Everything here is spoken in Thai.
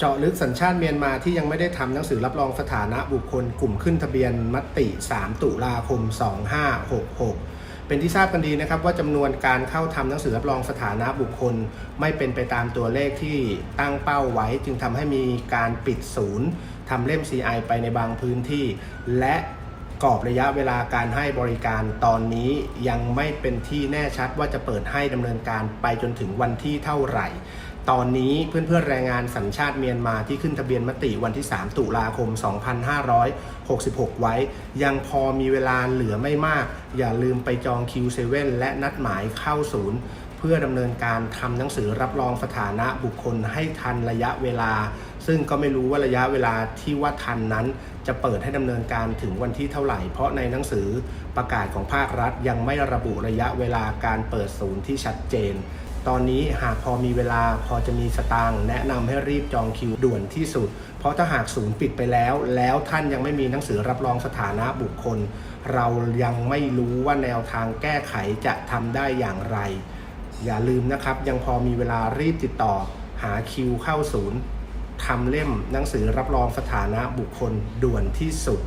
เจาะลึกสัญชาติเมียนมาที่ยังไม่ได้ทำหนังสือรับรองสถานะบุคคลกลุ่มขึ้นทะเบียนมติ 3 ตุลาคม 2566 เป็นที่ทราบกันดีนะครับว่าจำนวนการเข้าทำหนังสือรับรองสถานะบุคคล ไม่เป็นไปตามตัวเลขที่ตั้งเป้าไว้ จึงทำให้มีการปิดศูนย์ทำเล่ม CI ไปในบางพื้นที่ และกรอบระยะเวลาการให้บริการตอนนี้ยังไม่เป็นที่แน่ชัดว่าจะเปิดให้ดำเนินการไปจนถึงวันที่เท่าไหร่ ตอนนี้เพื่อนๆแรงงานสัญชาติเมียนมาที่ขึ้นทะเบียนมติวันที่ 3 ตุลาคม 2566 ไว้ ยังพอมีเวลาเหลือไม่มาก อย่าลืมไปจอง Q7 และนัดหมายเข้าศูนย์ เพื่อดำเนินการทำหนังสือรับรองสถานะบุคคลให้ทันระยะเวลา ซึ่งก็ไม่รู้ว่าระยะเวลาที่ว่าทันนั้น จะเปิดให้ดำเนินการถึงวันที่เท่าไหร่ เพราะในหนังสือประกาศของภาครัฐยังไม่ระบุระยะเวลาการเปิดศูนย์ที่ชัดเจน ตอนนี้หากพอมีเวลาพอจะมีสตางค์แนะนำให้รีบจองคิวด่วนที่สุด เพราะถ้าหากศูนย์ปิดไปแล้ว แล้วท่านยังไม่มีหนังสือรับรองสถานะบุคคล เรายังไม่รู้ว่าแนวทางแก้ไขจะทำได้อย่างไร อย่าลืมนะครับ ยังพอมีเวลารีบติดต่อ หาคิวเข้าศูนย์ทำเล่มหนังสือรับรองสถานะบุคคลด่วนที่สุด